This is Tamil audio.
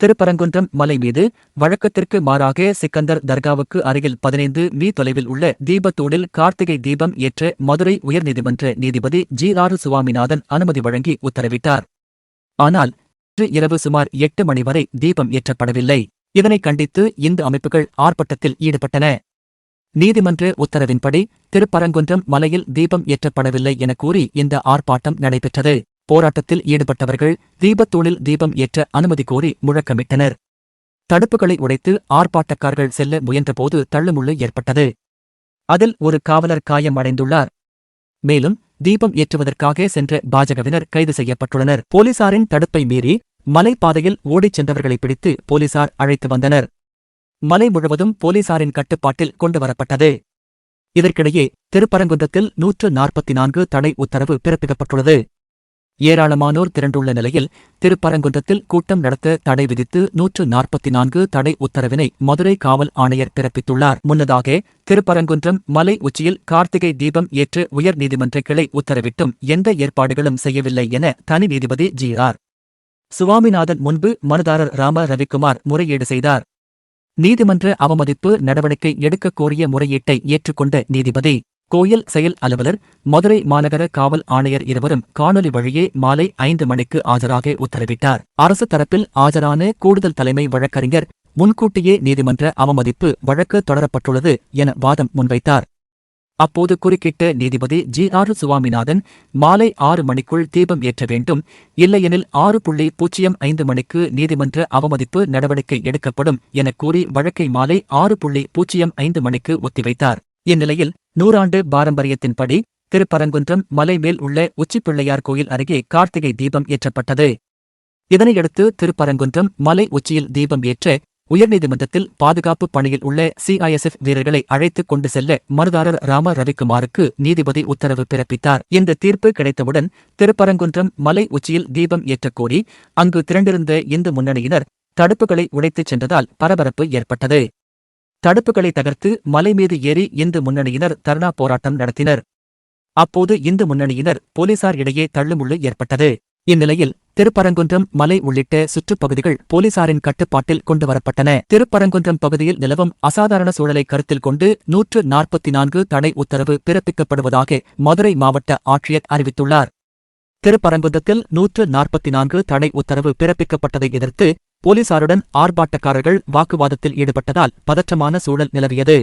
திருப்பரங்குன்றம் மலை மீது வழக்கத்திற்கு மாறாக சிக்கந்தர் தர்காவுக்கு அருகில் பதினைந்து மீ தொலைவில் உள்ள தீபத்தோடில் கார்த்திகை தீபம் ஏற்ற மதுரை உயர்நீதிமன்ற நீதிபதி ஜி ஆர் சுவாமிநாதன் அனுமதி வழங்கி உத்தரவிட்டார். ஆனால் இன்று இரவு சுமார் எட்டு மணி வரை தீபம் ஏற்றப்படவில்லை. இதனை கண்டித்து இந்து அமைப்புகள் ஆர்ப்பாட்டத்தில் ஈடுபட்டன. நீதிமன்ற உத்தரவின்படி திருப்பரங்குன்றம் மலையில் தீபம் ஏற்றப்படவில்லை என கூறி இந்த ஆர்ப்பாட்டம் நடைபெற்றது. போராட்டத்தில் ஈடுபட்டவர்கள் தீபத்தூணில் தீபம் ஏற்ற அனுமதி கோரி முழக்கமிட்டனர். தடுப்புகளை உடைத்து ஆர்ப்பாட்டக்காரர்கள் செல்ல முயன்றபோது தள்ளுமுள்ளு ஏற்பட்டது. அதில் ஒரு காவலர் காயம் அடைந்துள்ளார். மேலும் தீபம் ஏற்றுவதற்காக சென்ற பாஜகவினர் கைது செய்யப்பட்டுள்ளனர். போலீசாரின் தடுப்பை மீறி மலைப்பாதையில் ஓடிச் சென்றவர்களை பிடித்து போலீசார் அழைத்து வந்தனர். மலை முழுவதும் போலீசாரின் கட்டுப்பாட்டில் கொண்டுவரப்பட்டது. இதற்கிடையே திருப்பரங்குன்றத்தில் நூற்று நாற்பத்தி நான்கு தடை உத்தரவு பிறப்பிக்கப்பட்டுள்ளது. ஏராளமானோர் திரண்டுள்ள நிலையில் திருப்பரங்குன்றத்தில் கூட்டம் நடத்த தடை விதித்து நூற்று நாற்பத்தி நான்கு தடை உத்தரவினை மதுரை காவல் ஆணையர் பிறப்பித்துள்ளார். முன்னதாக திருப்பரங்குன்றம் மலை உச்சியில் கார்த்திகை தீபம் ஏற்று உயர் நீதிமன்ற கிளை உத்தரவிட்டும் எந்த ஏற்பாடுகளும் செய்யவில்லை என தனி நீதிபதி ஜி ஆர் சுவாமிநாதன் முன்பு மனுதாரர் ராம ரவிக்குமார் முறையீடு செய்தார். நீதிமன்ற அவமதிப்பு நடவடிக்கை எடுக்கக் கோரிய முறையீட்டை ஏற்றுக்கொண்ட நீதிபதி கோயில் செயல் அலுவலர் மதுரை மாநகர காவல் ஆணையர் இருவரும் காணொலி வழியே மாலை ஐந்து மணிக்கு ஆஜராக உத்தரவிட்டார். அரசு தரப்பில் ஆஜரான கூடுதல் தலைமை வழக்கறிஞர் முன்கூட்டியே நீதிமன்ற அவமதிப்பு வழக்கு தொடரப்பட்டுள்ளது என வாதம் முன்வைத்தார். அப்போது குறுக்கிட்ட நீதிபதி ஜி ஆர் சுவாமிநாதன் மாலை ஆறு மணிக்குள் தீபம் ஏற்ற வேண்டும் இல்லையெனில் ஆறு புள்ளி பூஜ்ஜியம் ஐந்து மணிக்கு நீதிமன்ற அவமதிப்பு நடவடிக்கை எடுக்கப்படும் என கூறி வழக்கை மாலை ஆறு புள்ளி பூஜ்ஜியம் ஐந்து மணிக்கு ஒத்திவைத்தார். இந்நிலையில் நூறாண்டு பாரம்பரியத்தின்படி திருப்பரங்குன்றம் மலை மேல் உள்ள உச்சிப்பிள்ளையார் கோயில் அருகே கார்த்திகை தீபம் ஏற்றப்பட்டது. இதனையடுத்து திருப்பரங்குன்றம் மலை உச்சியில் தீபம் ஏற்ற உயர்நீதிமன்றத்தில் பாதுகாப்பு பணியில் உள்ள சிஐஎஸ்எஃப் வீரர்களை அழைத்துக் கொண்டு செல்ல மனுதாரர் ராம ரவிக்குமாருக்கு நீதிபதி உத்தரவு பிறப்பித்தார். இந்த தீர்ப்பு கிடைத்தவுடன் திருப்பரங்குன்றம் மலை உச்சியில் தீபம் ஏற்றக்கோரி அங்கு திரண்டிருந்த இந்து முன்னணியினர் தடுப்புகளை உடைத்துச் சென்றதால் பரபரப்பு ஏற்பட்டது. தடுப்புகளை தகர்த்து மலை மீது ஏறி இந்து முன்னணியினர் தர்ணா போராட்டம் நடத்தினர். அப்போது இந்து முன்னணியினர் போலீசார் இடையே தள்ளுமுள்ளு ஏற்பட்டது. இந்நிலையில் திருப்பரங்குன்றம் மலை உள்ளிட்ட சுற்றுப்பகுதிகள் போலீசாரின் கட்டுப்பாட்டில் கொண்டுவரப்பட்டன. திருப்பரங்குன்றம் பகுதியில் நிலவும் அசாதாரண சூழலை கருத்தில் கொண்டு நூற்று நாற்பத்தி நான்கு தடை உத்தரவு பிறப்பிக்கப்படுவதாக மதுரை மாவட்ட ஆட்சியர் அறிவித்துள்ளார். திருப்பரங்குன்றத்தில் நூற்று நாற்பத்தி நான்கு தடை உத்தரவு பிறப்பிக்கப்பட்டதை எதிர்த்து போலீசாருடன் ஆர்ப்பாட்டக்காரர்கள் வாக்குவாதத்தில் ஈடுபட்டதால் பதற்றமான சூழல் நிலவியது.